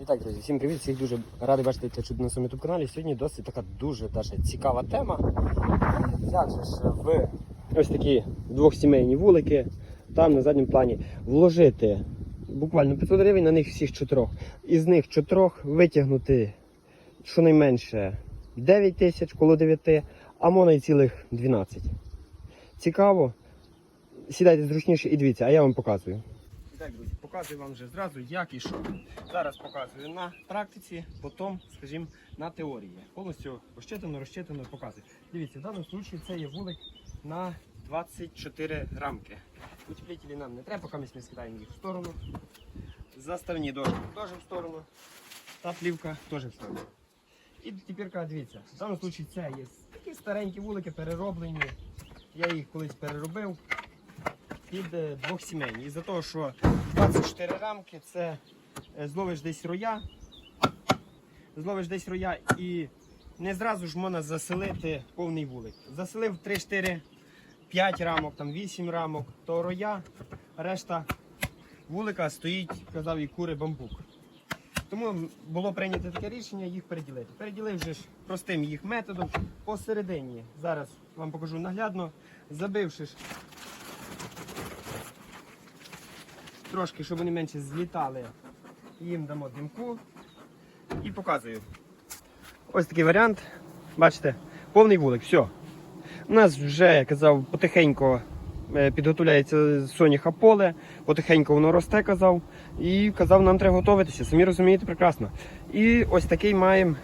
І так, друзі, всім привіт, всіх дуже радий бачити чудо на своєму youtube каналі. Сьогодні досить така дуже даже цікава тема. Як же ж в ось такі двохсімейні вулики, там на задньому плані вложити буквально 500 гривень на них всіх чотирьох. Із них чотирьох витягнути щонайменше 9 тисяч, коло 9, а можна і цілих 12. Цікаво. Сідайте зручніше і дивіться, а я вам показую. Так, друзі, показую вам вже зразу, як і що. Зараз показую на практиці, потім, скажімо, на теорії. Повністю розчитано, розчитано, показую. Дивіться, в даному випадку це є вулик на 24 рамки. Утеплителі нам не треба, поки ми скидаємо їх в сторону. Заставні дошки теж в сторону. Та плівка теж в сторону. І тепер дивіться, в даному випадку це є такі старенькі вулики, перероблені. Я їх колись переробив під е, двохсімейні. Із-за того, що 24 рамки це е, зловиш десь роя, зловиш десь роя і не зразу ж можна заселити повний вулик. Заселив 3, 4, 5 рамок, там 8 рамок, то роя, решта вулика стоїть, казав і кури бамбук. Тому було прийнято таке рішення їх переділити. Переділив же ж простим їх методом посередині. Зараз вам покажу наглядно, забивши ж трошки, щоб вони менше злітали, їм дамо димку і показую. Ось такий варіант. Бачите, повний вулик, все. У нас вже, я казав, потихеньку е, підготовляється соняха поле, потихеньку воно росте, казав. І казав, нам треба готуватися, самі розумієте прекрасно. І ось такий маємо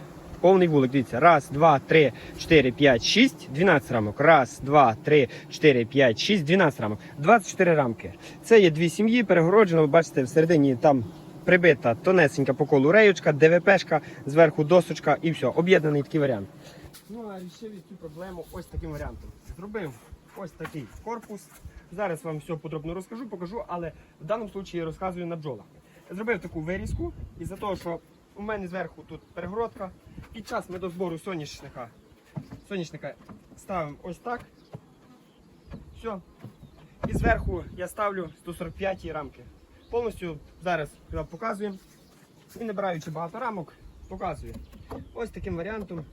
повний вулик. Дивіться, раз, два, три, чотири, п'ять, шість, 12 рамок. Раз, два, три, чотири, п'ять, шість, 12 рамок. 24 рамки. Це є дві сім'ї, перегороджено, ви бачите, всередині там прибита тонесенька по колу реючка, ДВПшка, зверху досочка і все. Об'єднаний такий варіант. Ну а рішив цю проблему ось таким варіантом. Зробив ось такий корпус. Зараз вам все подробно розкажу, покажу, але в даному випадку розказую на бджолах. Зробив таку вирізку із-за того, що у мене зверху тут перегородка. Під час медозбору соняшника, соняшника ставимо ось так. Все. І зверху я ставлю 145 рамки. Повністю зараз я показую. І набираючи багато рамок, показую. Ось таким варіантом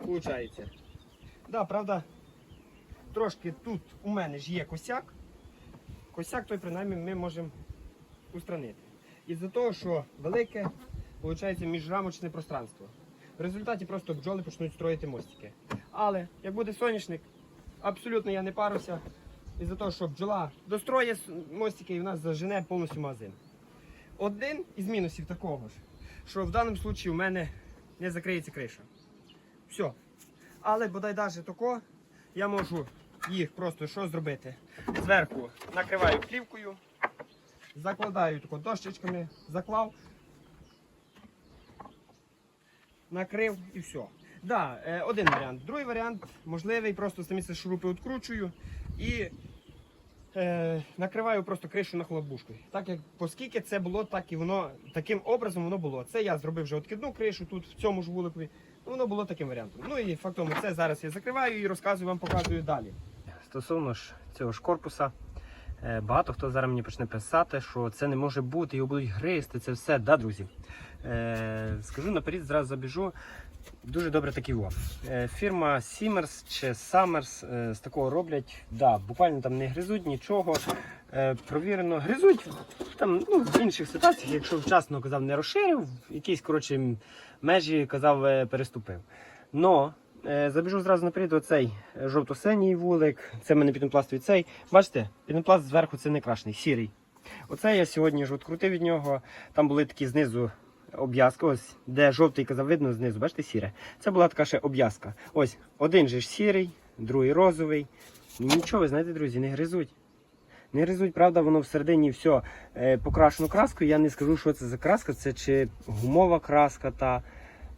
виходить. Да, правда, трошки тут у мене ж є косяк. Косяк той принаймні ми можемо устранити. Із-за того, що велике виходить міжрамочне пространство. В результаті просто бджоли почнуть строїти мостики. Але як буде соняшник, абсолютно я не паруся. Із-за того, що бджола достроє мостики і в нас зажене повністю магазин. Один із мінусів такого ж, що в даному випадку у мене не закриється криша. Все. Але бодай навіть тако, я можу їх просто що зробити? Зверху накриваю плівкою, закладаю тако дощечками, заклав, накрив і все. Да, е, один варіант. Другий варіант можливий, просто самі ці шурупи відкручую і е, накриваю просто кришу на хлопушкою. Так як оскільки це було, так і воно таким образом воно було. Це я зробив вже откидну кришу тут, в цьому ж вуликові. Ну, Воно було таким варіантом. Ну і фактом це зараз я закриваю і розказую вам, показую далі. Стосовно ж цього ж корпуса, е, багато хто зараз мені почне писати, що це не може бути, його будуть гризти, це все, да, друзі. Е, скажу наперед, зразу забіжу. Дуже добре такі во. Е, Фірма Siemers чи Summers е, з такого роблять. Да, буквально там не гризуть нічого. Провірено, гризуть там ну, в інших ситуаціях, якщо вчасно казав, не розширив, якісь коротше, межі казав, переступив. Но забіжу зразу наперед, оцей жовто-синій вулик, це в мене пінопластовий цей. Бачите, пінопласт зверху це не крашений, сірий. Оце я сьогодні ж відкрутив від нього. Там були такі знизу обв'язка, ось де жовтий казав, видно знизу, бачите, сіре. Це була така ще обв'язка. Ось один же ж сірий, другий розовий. Нічого, ви знаєте, друзі, не гризуть. Не гризуть, правда, воно всередині все покрашено краскою. Я не скажу, що це за краска, це чи гумова краска та.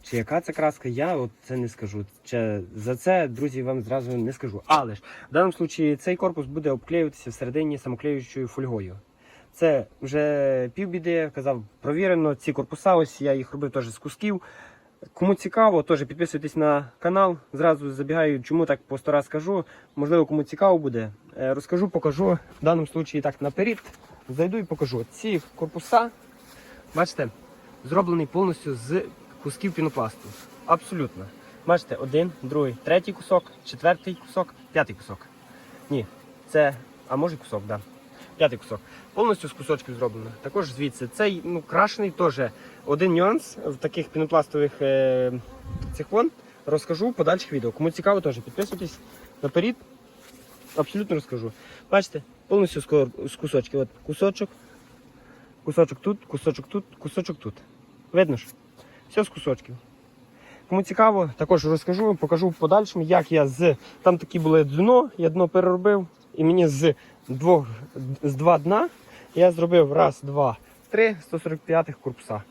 Чи яка це краска, я от це не скажу. Чи за це, друзі, вам зразу не скажу. Але ж в даному випадку цей корпус буде обклеюватися всередині самоклеючою фольгою. Це вже півбіди, я казав, провірено. Ці корпуса, ось я їх робив теж з кусків. Кому цікаво, теж підписуйтесь на канал. Зразу забігаю, чому так по сто раз скажу. Можливо, кому цікаво буде. Е, Розкажу, покажу. В даному випадку так наперед. Зайду і покажу. Ці корпуса, бачите, зроблений повністю з кусків пінопласту. Абсолютно. Бачите, один, другий, третій кусок, четвертий кусок, п'ятий кусок. Ні, це, а може кусок, да. П'ятий кусок. Повністю з кусочків зроблено. Також звідси. Цей ну, крашений теж один нюанс в таких пінопластових е, цих вон розкажу в подальших відео. Кому цікаво, теж підписуйтесь наперед. Абсолютно розкажу. Бачите, повністю з кусочків. От кусочок, кусочок тут, кусочок тут, кусочок тут. Видно ж? Все з кусочків. Кому цікаво, також розкажу, покажу в подальшому, як я з. Там такі були дно, я дно переробив, і мені з двох з два дна я зробив раз, два, три 145-х корпуса.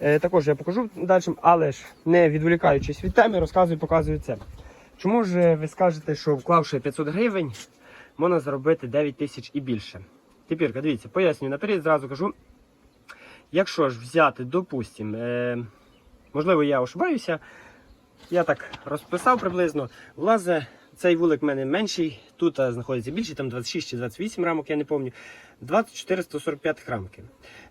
Е, також я покажу далі, але ж не відволікаючись від теми, розказую, показую це. Чому ж ви скажете, що вклавши 500 гривень, можна заробити 9 тисяч і більше? Тепер, дивіться, пояснюю наперед, зразу кажу. Якщо ж взяти, допустимо, е, можливо, я ошибаюся, я так розписав приблизно, влазе, цей вулик в мене менший, тут знаходиться більший, там 26 чи 28 рамок, я не пам'ятаю. 24 145 рамки.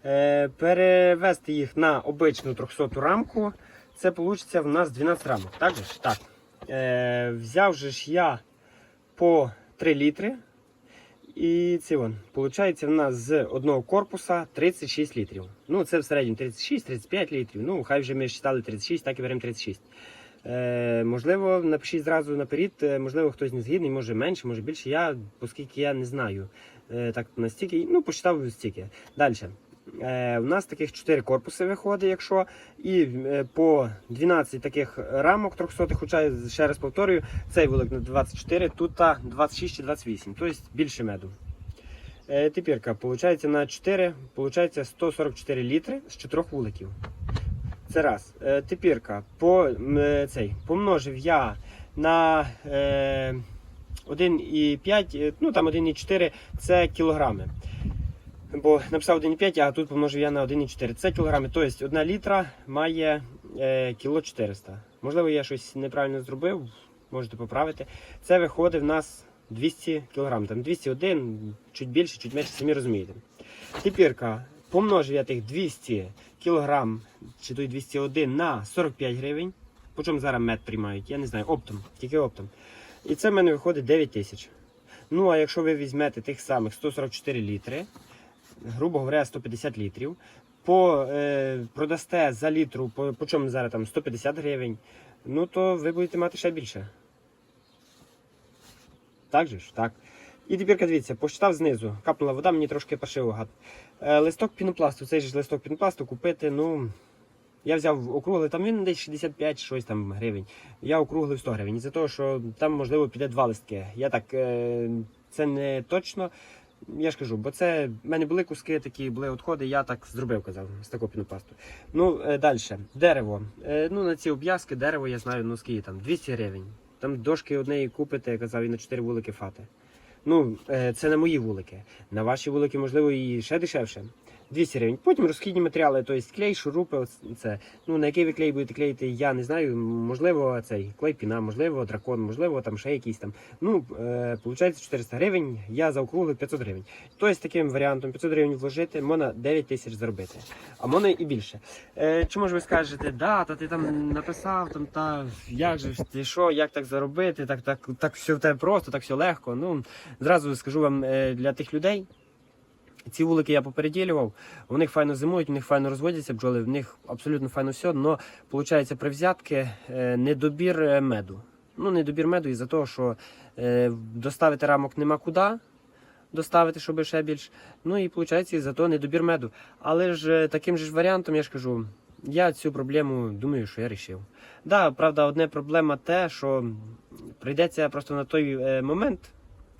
Е, перевести їх на обичну 300 рамку, це вийде в нас 12 рамок. Так же ж? Так. Е, взяв же ж я по 3 літри. І це вон, виходить, в нас з одного корпуса 36 літрів. Ну, це в середньому 36-35 літрів. Ну, хай вже ми читали 36, так і беремо 36. Е, можливо, напишіть зразу наперед, е, можливо, хтось не згідний, може менше, може більше. Я, оскільки я не знаю. Е, так настільки, ну, посчитав стільки. Далі. У нас таких 4 корпуси виходить, якщо, і по 12 таких рамок 300, хоча ще раз повторюю, цей вулик на 24, тут та 26 чи 28, тобто більше меду. Тепер, виходить, на 4, виходить 144 літри з 4 вуликів. Це раз. Е, тепер, по, е, цей, помножив я на е, 1,5, е, ну там 1,4 це кілограми. Бо написав 1,5, а тут помножив я на 1,4. Це кілограми. Тобто 1 літра має е, кіло 400. Можливо, я щось неправильно зробив, можете поправити. Це виходить в нас 200 кг. Там 201, чуть більше, чуть менше, самі розумієте. Тепер помножив я тих 200 кг, чи той 201 на 45 гривень. По чому зараз мед приймають? Я не знаю, оптом, тільки оптом. І це в мене виходить 9 тисяч. Ну, а якщо ви візьмете тих самих 144 літри, грубо говоря, 150 літрів, по, е, продасте за літру, по, по чому зараз там 150 гривень, ну то ви будете мати ще більше. Так же ж? Так. І тепер дивіться, посчитав знизу, капнула вода, мені трошки паршиво гад. Е, листок пінопласту, цей ж листок пінопласту купити, ну. Я взяв округлий, там він десь 65 щось там гривень. Я округлив 100 гривень. Із-за того, що там можливо піде два листки. Я так, е, це не точно. Я ж кажу, бо це в мене були куски, такі були відходи, я так зробив, казав, з такого пінопласту. Ну, е, далі. Дерево. Ну, на ці обв'язки дерево я знаю, ну скільки там, 200 гривень. Там дошки однієї купите, я казав, і на 4 вулики фати. Ну, е, це на мої вулики. На ваші вулики, можливо, і ще дешевше. 200 гривень. Потім розхідні матеріали, тобто клей, шурупи, це. Ну, на який ви клей будете клеїти, я не знаю. Можливо, цей клей піна, можливо, дракон, можливо, там ще якийсь там. Ну, е, виходить 400 гривень, я заокруглив 500 гривень. Тобто, таким варіантом 500 гривень вложити, можна 9 тисяч заробити. А можна і більше. Е, чи може ви скажете, да, та ти там написав, там, та як же ти що, як так заробити, так, так, так все в тебе просто, так все легко. Ну, зразу скажу вам е, для тих людей. Ці вулики я попереділював, у них файно зимують, у них файно розводяться бджоли, в них абсолютно файно все, але виходить при взятки е, недобір е, меду. Ну, недобір меду із-за того, що е, доставити рамок нема куди, доставити, щоб ще більш. Ну і виходить із-за того недобір меду. Але ж таким же ж варіантом, я ж кажу, я цю проблему думаю, що я вирішив. Да, правда, одна проблема те, що прийдеться просто на той момент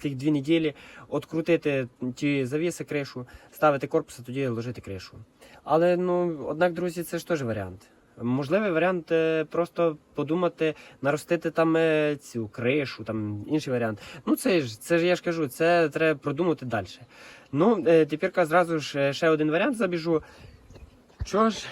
тих дві неділі открутити ті завіси, кришу, ставити корпус, а тоді ложити кришу. Але ну, однак, друзі, це ж теж варіант. Можливий варіант е, просто подумати, наростити там е, цю кришу, там інший варіант. Ну це ж це ж я ж кажу, це треба продумати далі. Ну, е, тепер зразу ж ще один варіант забіжу. Що ж,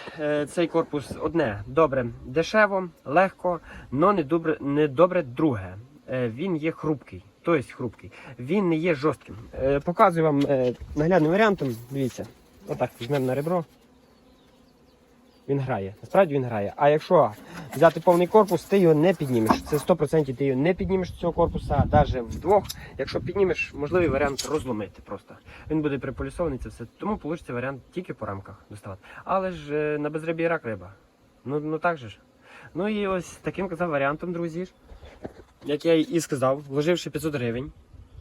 цей корпус одне добре, дешево, легко, але не добре друге. Е, Він є хрупкий. Тобто хрупкий. Він не є жорстким. Е, Показую вам е, наглядним варіантом. Дивіться, отак візьмемо на ребро. він грає. Насправді він грає. А якщо взяти повний корпус, ти його не піднімеш. Це 100% ти його не піднімеш цього корпуса, навіть вдвох. Якщо піднімеш, можливий варіант розломити просто. Він буде приполісований, це все. Тому вийде варіант тільки по рамках доставати. Але ж на безребі рак риба. Ну, ну так же ж. Ну і ось таким казав варіантом, друзі. Як я і сказав, вложивши 500 гривень,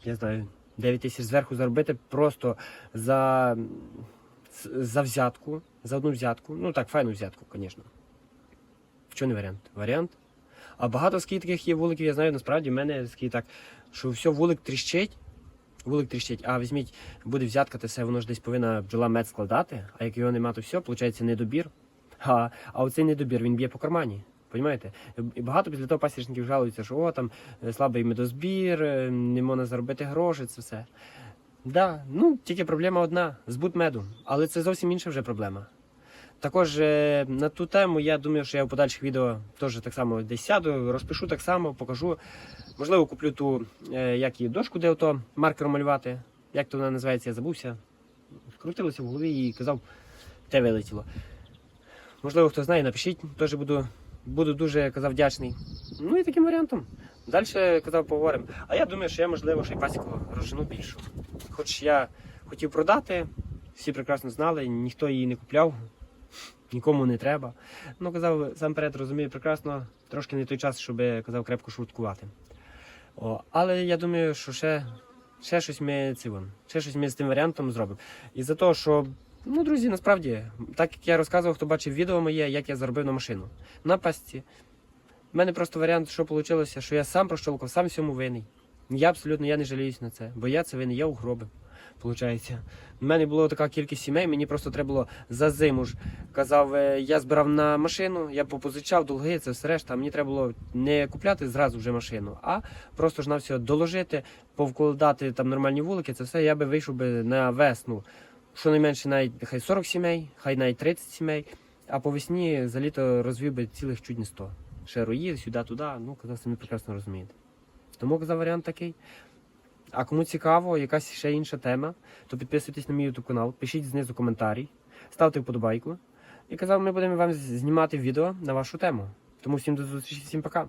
я знаю, 9 тисяч зверху заробити просто за, за взятку, за одну взятку. Ну так, файну взятку, звісно. Що не варіант? Варіант. А багато скільки таких є вуликів, я знаю, насправді в мене скільки так, що все вулик тріщить. Вулик тріщить, а візьміть, буде взятка, то все, воно ж десь повинна бджола мед складати, а як його нема, то все, виходить недобір. А, а оцей недобір він б'є по кармані. Понімаєте? І багато після того пасічників жалуються, що о, там е, слабий медозбір, е, не можна заробити гроші, це все. Да, ну тільки проблема одна збут меду, але це зовсім інша вже проблема. Також е, на ту тему я думаю, що я в подальших відео теж так само десь сяду, розпишу так само, покажу. Можливо, куплю ту як її дошку, де ото маркером малювати. Як то вона називається, я забувся. Крутилося в голові і казав, те вилетіло. Можливо, хто знає, напишіть, теж буду, буду дуже казав вдячний. Ну і таким варіантом. Далі казав, поговоримо. А я думаю, що я, можливо, ще пасіку розжену більшу. Хоч я хотів продати, всі прекрасно знали, ніхто її не купляв, нікому не треба. Ну, казав, сам перед розумію прекрасно, трошки не той час, щоб казав крепко шуткувати. О, але я думаю, що ще, ще щось ми цивом, ще щось ми з тим варіантом зробимо. І за те, що, ну, друзі, насправді, так як я розказував, хто бачив відео моє, як я заробив на машину. На пасті. У мене просто варіант, що вийшло, що я сам прощолкав, сам всьому винний. Я абсолютно я не жаліюсь на це, бо я це винний, я угробив. Получається. У мене була така кількість сімей, мені просто треба було за зиму ж. Казав, е, я збирав на машину, я попозичав долги, це все решта. Мені треба було не купляти зразу вже машину, а просто ж на все доложити, повкладати там нормальні вулики, це все я би вийшов би на весну. Щонайменше навіть хай 40 сімей, хай навіть 30 сімей, а по весні за літо розвів би цілих чуть не 100. Ще рої, сюди-туди, ну казав, самі прекрасно розумієте. Тому казав варіант такий. А кому цікаво, якась ще інша тема, то підписуйтесь на мій YouTube канал, пишіть знизу коментарі, ставте вподобайку. І казав, ми будемо вам знімати відео на вашу тему. Тому всім до зустрічі, всім пока.